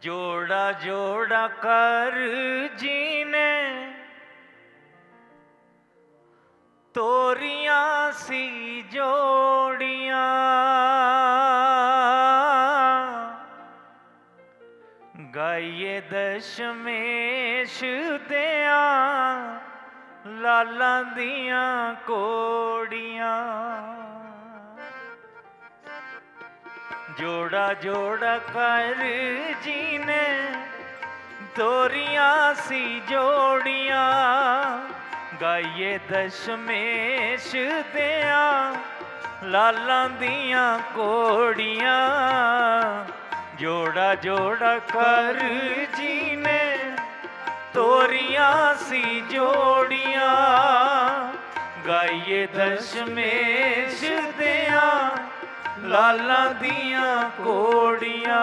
ਜੋੜਾ ਜੋੜਾ ਕਰ ਜੀਨੇ। ਤੋਰੀਆਂ ਸੀ ਜੋੜੀਆਂ। ਗਾਈਏ ਦਸ਼ਮੇਸ਼ ਦਿਆਂ ਲਾਲਾਂ ਦੀਆਂ ਕੋੜੀਆਂ। ਜੋੜਾ ਜੋੜਾ ਕਰ ਜੀਨੇ ਤੋਰੀਆਂ ਸੀ ਜੋੜੀਆਂ। ਗਾਈਏ ਦਸ਼ਮੇਸ਼ ਦਿਆਂ, ਲਾਲਾਂ ਦੀਆਂ ਕੋੜੀਆਂ ਜੋੜਾ ਜੋੜਾ ਕਰ ਜੀਨੇ ਤੋਰੀਆਂ ਸੀ ਜੋੜੀਆਂ। ਗਾਈਏ ਦਸ਼ਮੇਸ਼ ਦਿਆਂ ਲਾਲਾਂ ਦੀਆਂ ਕੋੜੀਆਂ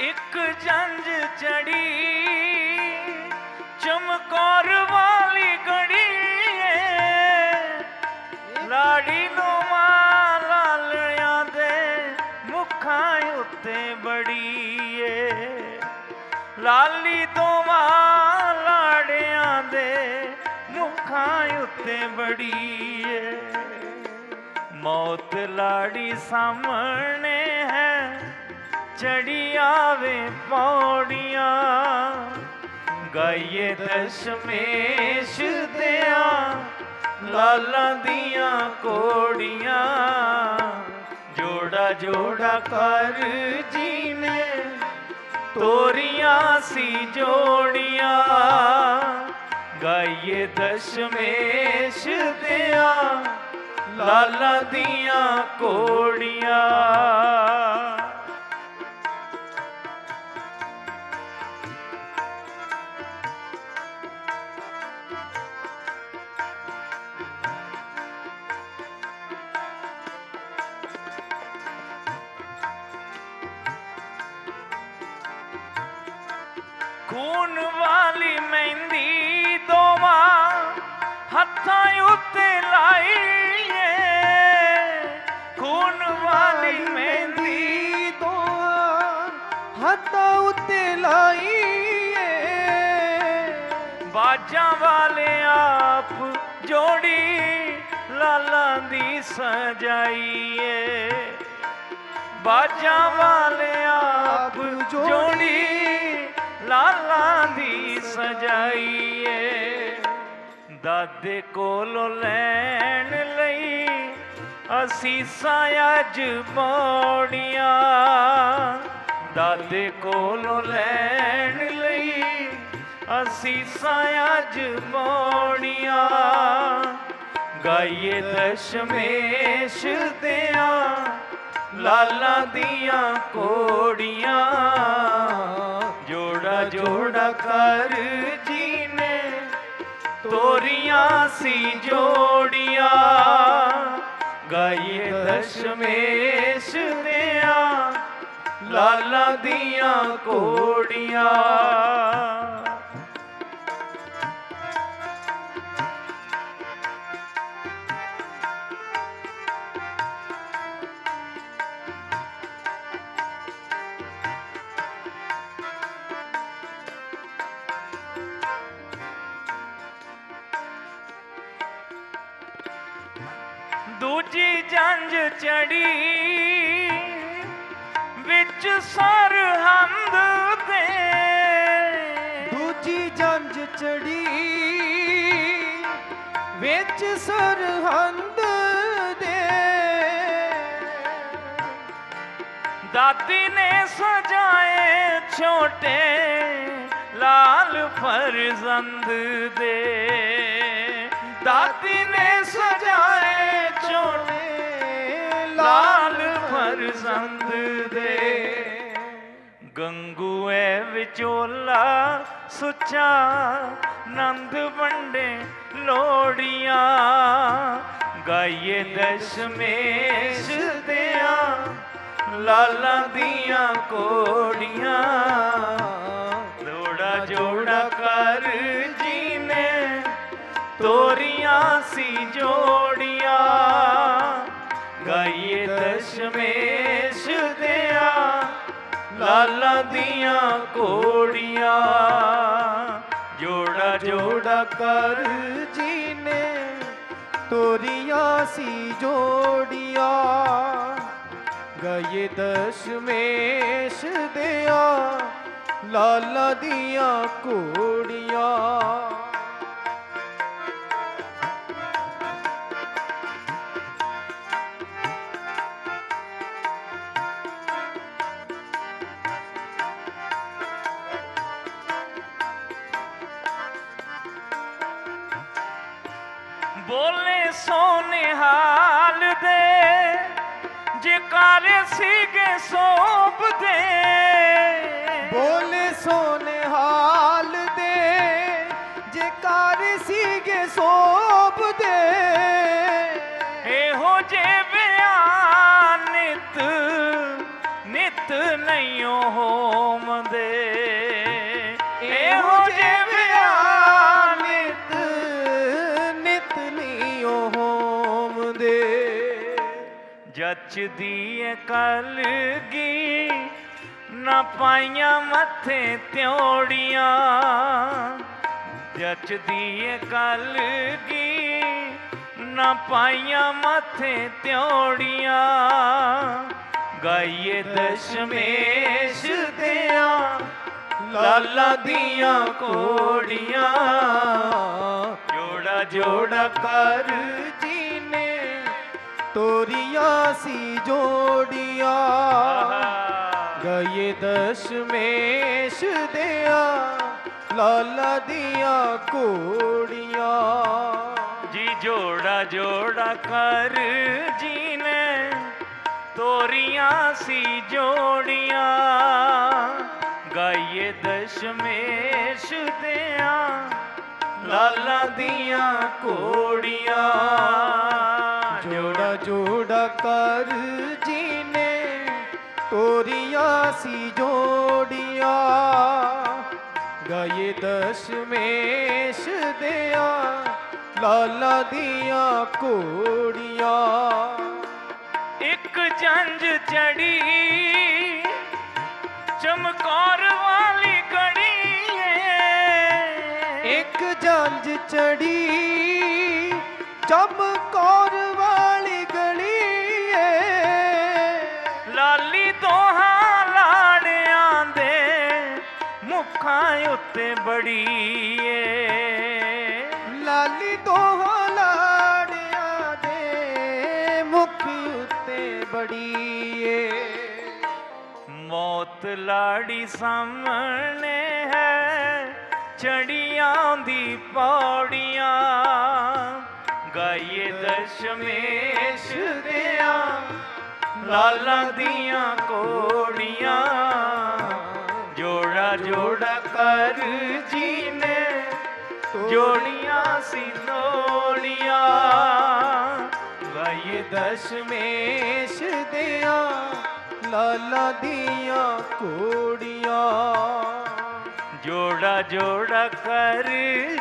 ਇੱਕ ਜੰਜ ਚੜੀ ਚਮਕੌਰ ਵਾਲੀ ਲਾੜੀ ਸਾਹਮਣੇ ਹੈ, ਚੜੀ ਆਵੇ ਪੌੜੀਆਂ। ਗਾਈਏ ਦਸ਼ਮੇਸ਼ ਦਿਆਂ, ਲਾਲਾਂ ਦੀਆਂ ਕੋੜੀਆਂ। ਜੋੜਾ ਜੋੜਾ ਕਰ ਜੀਨੇ, ਤੋਰੀਆਂ ਸੀ ਜੋੜੀਆਂ। ਗਾਈਏ ਦਸ਼ਮੇਸ਼ ਦਿਆਂ ਲਾਲਾਂ ਦੀਆਂ ਕੋੜੀਆਂ ਖੂਨ ਵਾਲੀ ਮਹਿੰਦੀ ਦੋਵਾਂ ਹੱਥਾਂ ਉੱਤੇ ਲਾਈ। ਲਾਈਏ। ਬਾਜਾਂ ਵਾਲੇ ਆਪ ਜੋੜੀ ਲਾਲਾਂ ਦੀ ਸਜਾਈਏ। ਬਾਜਾਂ ਵਾਲੇ ਆਪ ਜੋੜੀ ਲਾਲਾਂ ਦੀ ਸਜਾਈਏ। ਦਾਦੇ ਕੋਲੋਂ ਲੈਣ ਲਈ ਅਸੀਂ ਅੱਜ ਪੌੜੀਆਂ। ਦਾਦੇ ਕੋਲੋਂ ਲੈਣ ਲਈ ਅਸੀਂ ਅੱਜ ਪੌੜੀਆਂ ਗਾਈਏ ਦਸ਼ਮੇਸ਼ ਦਿਆਂ, ਲਾਲਾਂ ਦੀਆਂ ਕੋੜੀਆਂ ਜੋੜਾ ਜੋੜਾ ਕਰ ਜੀ ਨੇ ਤੋਰੀਆਂ ਸੀ ਜੋੜੀਆਂ। ਗਾਈਏ ਦਸ਼ਮੇਸ਼ ਲਾਲਾਂ ਦੀਆਂ ਕੋੜੀਆਂ ਦੂਜੀ ਜੰਜ ਚੜੀ। ਵਿੱਚ ਸਰਹੰਦ ਦੇ ਦੂਜੀ ਜੰਜ ਚੜੀ ਵਿੱਚ ਸਰਹੰਦ ਦੇ। ਦਾਦੀ ਨੇ ਸਜਾਏ ਛੋਟੇ ਲਾਲ ਫਰਜ਼ੰਦ ਦੇ। ਦਾਦੀ ਨੇ ਸਜਾਏ ਫਰਜ਼ੰਦ ਦੇ ਗੰਗੂਏ ਵਿਚੋਲਾ ਸੁੱਚਾ ਨੰਦ ਵੰਡੇ ਲੋੜੀਆਂ। ਗਾਈਏ ਦਸ਼ਮੇਸ਼ ਦਿਆਂ ਲਾਲਾਂ ਦੀਆਂ ਕੋੜੀਆਂ। ਲੋੜਾ ਜੋੜਾ ਕਰ ਜੀਨੇ ਤੋਰੀਆਂ ਸੀ ਜੋੜੀਆਂ। ਗਾਈਏ ਦਸ਼ਮੇਸ਼ ਦਿਆਂ, ਲਾਲਾਂ ਦੀਆਂ ਕੋੜੀਆਂ ਜੋੜਾ ਜੋੜਾ ਕਰ ਜੀ ਨੇ ਤੋਰੀਆਂ ਸੀ ਜੋੜੀਆਂ। ਗਏ ਦਸ਼ਮੇਸ਼ ਦਿਆ, ਲਾਲਾ ਦੀਆਂ ਕੋੜੀਆਂ ਹਾਲ ਦੇ ਜਕਾਰੇ ਸੀਗੇ ਸੋਭਦੇ ਬੋਲੇ ਸੋਨੇ ਹਾਲ ਦੇ ਜੇਕਾਰ ਸੀਗੇ ਸੋਭਦੇ ਇਹੋ ਜੇ ਬਿਆਨ ਨਿਤ ਨਿਤ ਨਹੀਂ ਹੋਮਦੇ ਜੱਚਦੀ ਏ ਕਲਗੀ, ਨਾ ਪਾਈਆਂ ਮੱਥੇ ਤਿਉੜੀਆਂ। ਜੱਚਦੀ ਏ ਕਲਗੀ, ਨਾ ਪਾਈਆਂ ਮੱਥੇ ਤਿਉੜੀਆਂ। ਗਾਈਏ ਦਸ਼ਮੇਸ਼ ਦਿਆਂ, ਲਾਲਾ ਦੀਆਂ ਕੋੜੀਆਂ ਜੋੜਾ ਜੋੜਾ ਕਰ ਜੀ ਤੋਰੀਆਂ ਸੀ ਜੋੜੀਆਂ। ਗਏ ਦਸ਼ਮੇਸ਼ ਦਿਆ, ਲਾਲਾ ਦੀਆਂ ਕੋੜੀਆਂ ਜੀ ਜੋੜਾ ਜੋੜਾ ਕਰ ਜੀ ਨੇ ਤੋਰੀਆਂ ਸੀ ਜੋੜੀਆਂ। ਗਾਈਏ ਦਸ਼ਮੇਸ਼ ਦਿਆਂ, ਲਾਲਾ ਦੀਆਂ ਕੋੜੀਆਂ ਜੋੜਾ ਜੋੜਾ ਕਰ ਜੀ ਨੇ ਤੋਰੀਆਂ ਸੀ ਜੋੜੀਆਂ ਗਏ ਦਸ਼ਮੇਸ਼ ਦਿਆ ਲਾਲਾ ਦੀਆਂ ਕੋੜੀਆਂ ਇੱਕ ਜੰਜ ਚੜੀ ਚਮਕੌਰ ਵਾਲੀ ਗੜੀ ਏ ਇੱਕ ਜੰਜ ਉੱਤੇ ਬੜੀ ਏ ਲਾਲੀ ਦੋਹਾਂ ਲਾੜਿਆਂ ਦੇ ਮੁਖ ਉੱਤੇ ਬੜੀ ਏ ਮੌਤ ਲਾੜੀ ਸਾਹਮਣੇ ਹੈ ਚੜੀਆਂ ਦੀ ਪੌੜੀਆਂ। ਗਾਈਏ ਦਸ਼ਮੇਸ਼ ਦਿਆਂ ਲਾਲਾਂ ਦੀਆਂ ਕੋੜੀਆਂ ਜੋੜਾ ਜੀ ਨੇ ਜੋੜੀਆਂ ਸੀ ਲੋੜੀਆਂ ਗਾਈਏ ਦਸ਼ਮੇਸ਼ ਦਿਆ ਲਾਲਾ ਦੀਆਂ ਕੋੜੀਆਂ ਜੋੜਾ ਜੋੜਾ ਕਰ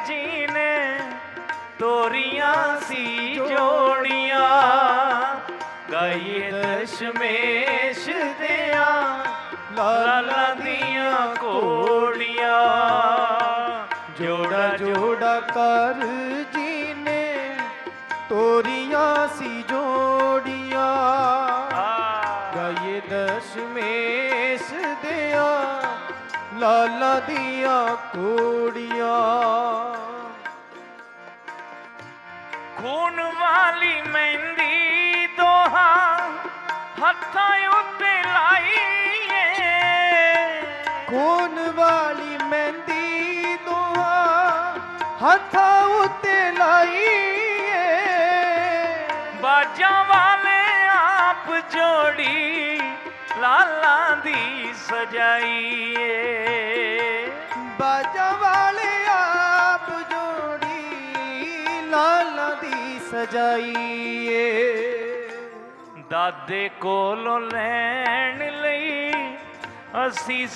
ਜੀ ਨੇ ਤੋਰੀਆਂ ਸੀ ਜੋੜੀਆਂ। ਗਾਈਏ ਦਸ਼ਮੇਸ਼ ਦਿਆਂ ਲਾਲਾ ਦੀਆਂ ਕਰ ਜੀ ਨੇ ਤੋਰੀਆਂ ਸੀ ਜੋੜੀਆਂ। ਗਾਏ ਦਸ਼ਮੇਸ਼ ਦਿਆਂ ਲਾਲਾ ਦੀਆਂ ਕੋੜੀਆਂ ਖੂਨ ਵਾਲੀ ਮਹਿੰਦੀ ਦੋਹਾ ਹੱਥਾਂ ਜੋੜੀ ਲਾਲਾਂ ਦੀ ਸਜਾਈਏ। ਬਾਜਾ ਵਾਲੇ ਆਪ ਜੋੜੀ ਲਾਲਾ ਦੀ ਸਜਾਈਏ। ਦਾਦੇ ਕੋਲੋਂ ਲੈਣ ਲਈ ਅਸੀਂ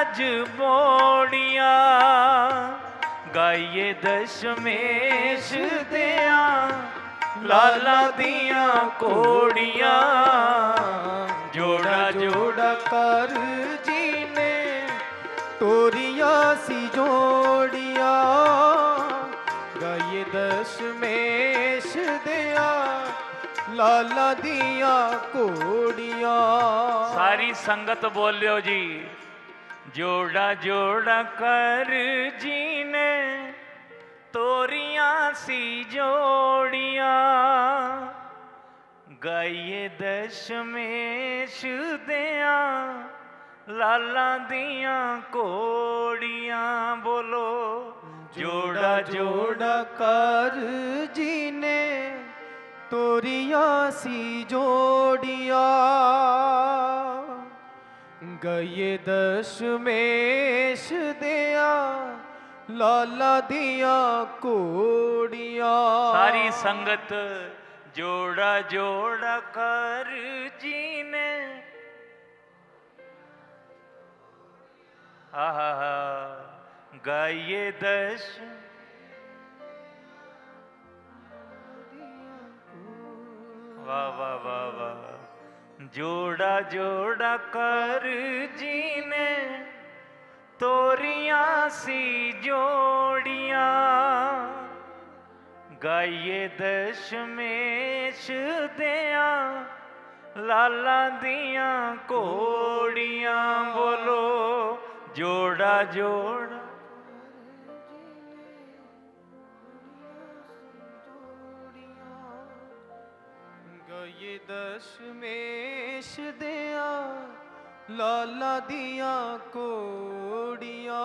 ਅੱਜ ਬੋੜੀਆਂ ਗਾਈਏ ਦਸ਼ਮੇਸ਼ ਦਿਆਂ ਲਾਲਾ ਦੀਆਂ ਕੋੜੀਆਂ ਜੋੜਾ ਜੋੜਾ ਕਰ ਜੀ ਨੇ ਤੋਰੀਆਂ ਸੀ ਜੋੜੀਆਂ। ਗਾਏ ਦਸ਼ਮੇਸ਼ ਦਿਆ, ਲਾਲਾ ਦੀਆਂ ਕੋੜੀਆਂ ਸਾਰੀ ਸੰਗਤ ਬੋਲਿਓ ਜੀ, ਜੋੜਾ ਜੋੜਾ ਕਰ ਜੀ ਨੇ ਤੋਰੀਆਂ ਸੀ ਜੋੜੀਆਂ। ਗਾਈਏ ਦਸ਼ਮੇਸ਼ ਦਿਆਂ, ਲਾਲਾਂ ਦੀਆਂ ਕੋੜੀਆਂ ਬੋਲੋ। ਜੋੜਾ ਜੋੜਾ ਕਰ ਜੀ ਨੇ ਤੋਰੀਆਂ ਸੀ ਜੋੜੀਆਂ। ਗਏ ਦਸ਼ਮੇਸ਼ ਦਿਆ ਲਾਲਾ ਦੀਆਂ ਕੋੜੀਆਂ ਸਾਰੀ ਸੰਗਤ ਜੋੜਾ ਜੋੜਾ ਕਰ ਜੀ ਨੇ ਆਹਾ ਗਾਈਏ ਦਸ਼ ਵਾ ਵਾ ਵਾ ਵਾ ਜੋੜਾ ਜੋੜਾ ਕਰ ਜੀ ਨੇ ਤੋਰੀਆਂ ਸੀ ਜੋੜੀਆਂ। ਗਾਈਏ ਦਸ਼ਮੇਸ਼ ਦਿਆਂ, ਲਾਲਾ ਦੀਆਂ ਕੋੜੀਆਂ ਬੋਲੋ, ਜੋੜਾ ਜੋੜਾ। ਗਾਈਏ ਦਸ਼ਮੇਸ਼ ਦਿਆ ਲਾਲਾ ਦੀਆਂ ਕੋੜੀਆਂ।